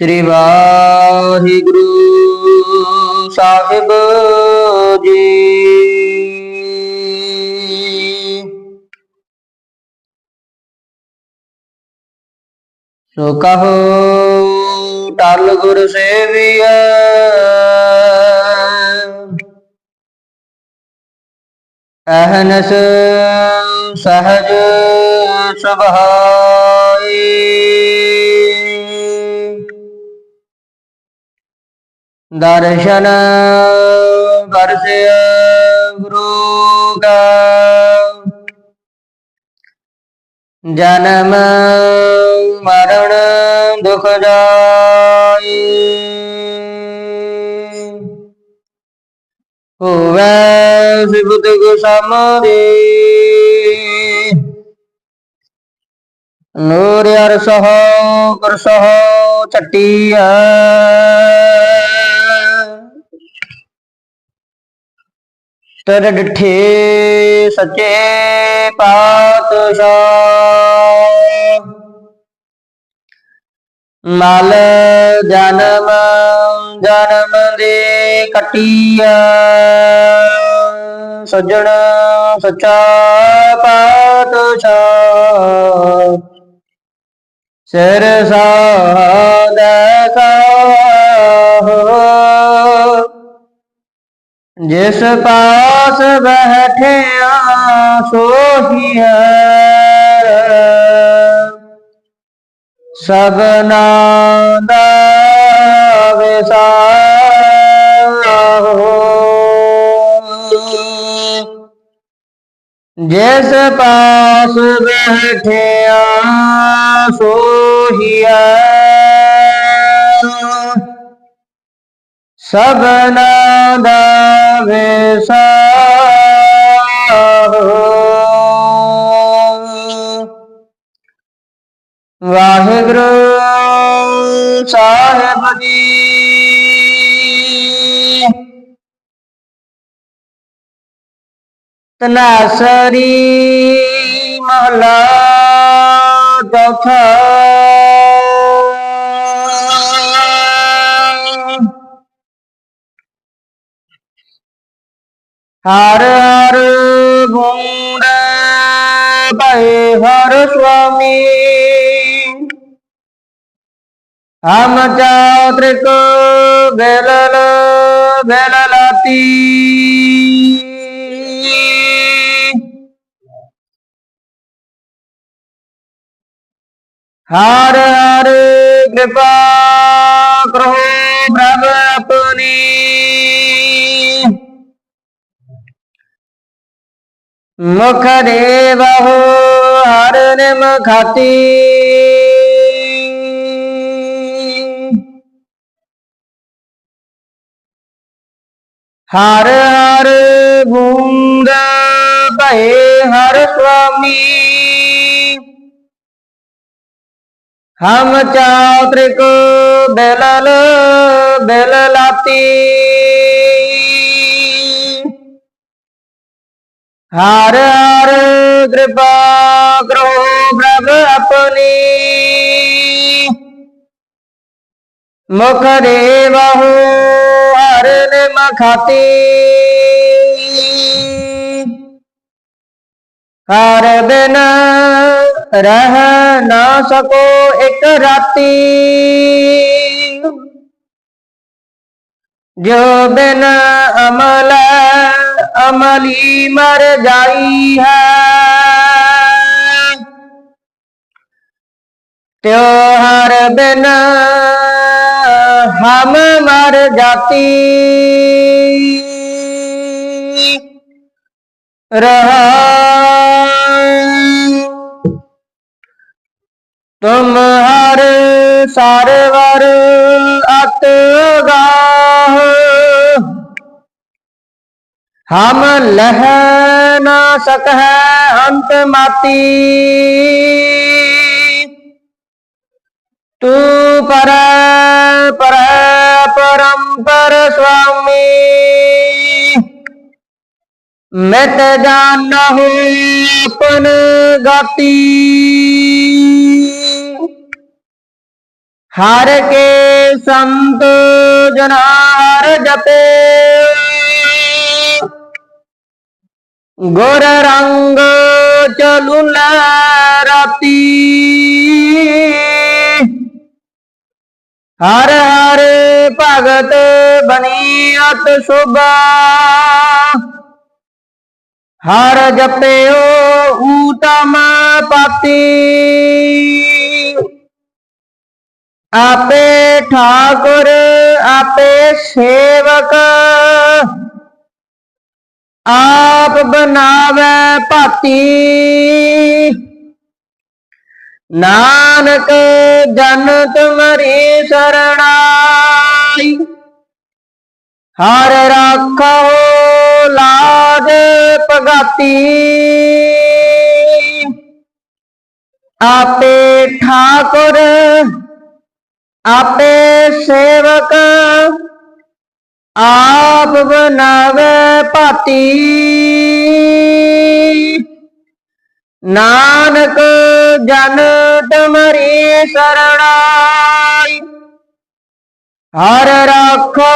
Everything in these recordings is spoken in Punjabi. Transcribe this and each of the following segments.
ਸ੍ਰੀ ਵਾਹਿਗੁਰੂ ਸਾਹਿਬ ਜੀ। ਸੋ ਕਹੋ ਟਲ ਗੁਰ ਸੇਵੀਐ। ਅਹਨਸ ਸਹਜ ਸੁਭਾਈ ਦਰਸ਼ਨ ਵਰਸਿਆ ਗੁਰੂ ਕਾ। ਜਨਮ ਮਰਨ ਦੁਖ ਜਾਈ ਹੋਵੇ ਸਿਬਤ ਗੁ ਸਮਾਰੀ ਨੂਰ ਅਰ ਸਹੋ ਕਰ ਸਹੋ ਤਰ ਡਿਠੇ ਸੱਚੇ ਪਾਤਸ਼ਾਹ। ਮਲ ਜਨਮ ਜਨਮ ਦੇ ਕਟਿਆ ਸਜਣ ਸਚਾ ਪਾਤਸ਼ਾਹ। ਸਿਰ ਸਾਦਾ ਸਾਹੋ ਜਿਸ ਪਾਸ ਬੈਠਿਆ ਸੋਹੀ ਹੈ ਸਭਨਾ ਦਾ ਵਿਸਾਹੋ ਜਿਸ ਪਾਸ ਬੈਠਿਆ ਸੋਹੀਆ ਸਭਨਾ ਦਾ ਵਿਸਾਹੋ ਵਾਹਿਗੁਰੂ ਸਾਹਿਬ ਜੀ। ਤਨਾਸਰੀ ਮਹਲਾ ਚੌਥਾ ਹਰ ਹਰ ਗੂੜ ਭਏ ਹਰ ਸੁਆਮੀ ਹਮ ਚਾਤ੍ਰਿਕ ਬੇਲਲ ਬੇਲਲਾਤੀ ਹਰ ਹਰ ਕਿਰਪਾ ਕਰੋ ਪ੍ਰਭ ਆਪਣੀ ਮੁਖ ਦੇ ਬਹੁ ਹਰ ਨਿਮ ਖਾਤੀ। ਹਰ ਹਰ ਬੂੰਦ ਭਏ ਹਰ ਸੁਆਮੀ। ਹਮ ਚਾਤ੍ਰਿਕ ਬੇਲਲ ਬੇਲ ਲਾਤੀ ਹਰ ਹਰ ਕਿਰਪਾ ਕਰੋ ਪ੍ਰਭ ਆਪਣੀ। ਮੁਖ ਦੇ ਬਹੁ ਹਰ ਨਿਮ ਖਾਤੀ। ਹਰ ਬਿਨ ਰਹਿ ਨਾ ਸਕੋ ਇੱਕ ਰਾਤੀ। ਜੋ ਬਿਨ ਅਮਲ ਅਮਲੀ ਮਰ ਜਾਈ ਹੈ। ਤਿਉ ਹਰ ਬਿਨ ਹਮ ਮਰ ਜਾਤੀ। ਰਹਾ। ਤੁਮ ਹਰ ਸਰਵਰ ਹਮ ਲਹ ਨਾ ਸਕਹਿ ਅੰਤ ਮਾਤੀ। ਤੂੰ ਪਰ ਪਰ ਪਰੰਪਰ ਸੁਆਮੀ। ਮਿਟ ਜਾਣਹੁ ਆਪਨ ਗਾਤੀ। ਹਰ ਕੇ ਸੰਤ ਜਨਾ ਹਰ ਜਪੇ। ਗੁਰ ਰੰਗ ਚਲੂ ਲੈ ਰਾਤੀ। ਹਰ ਹਰ ਭਗਤ ਬਣੀ ਅਤ ਸੁਭਾ। ਹਰ ਜਪਿਓ ਊਤਮ ਪਾਤੀ। ਆਪੇ ਠਾਕੁਰ, ਆਪੇ ਸੇਵਕ। ਆ ਬਨਾਵੇ ਭਾਤੀ। ਨਾਨਕ ਜਨਤ ਮਰੀ ਸਰਣਾਈ। ਹਰ ਰਾਖੋ ਲਾਜ ਪਗਾਤੀ ਆਪੇ ਠਾਕੁਰ, ਆਪੇ ਸੇਵਕ ਆ ਆਪ ਬਨਾਵੇ ਭਾਤੀ। ਨਾਨਕ ਜਨ ਤੁਮਰੀ ਸਰਣਾਈ। ਹਰ ਰਾਖੋ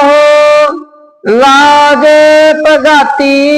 ਲਾਜ ਪਗਾਤੀ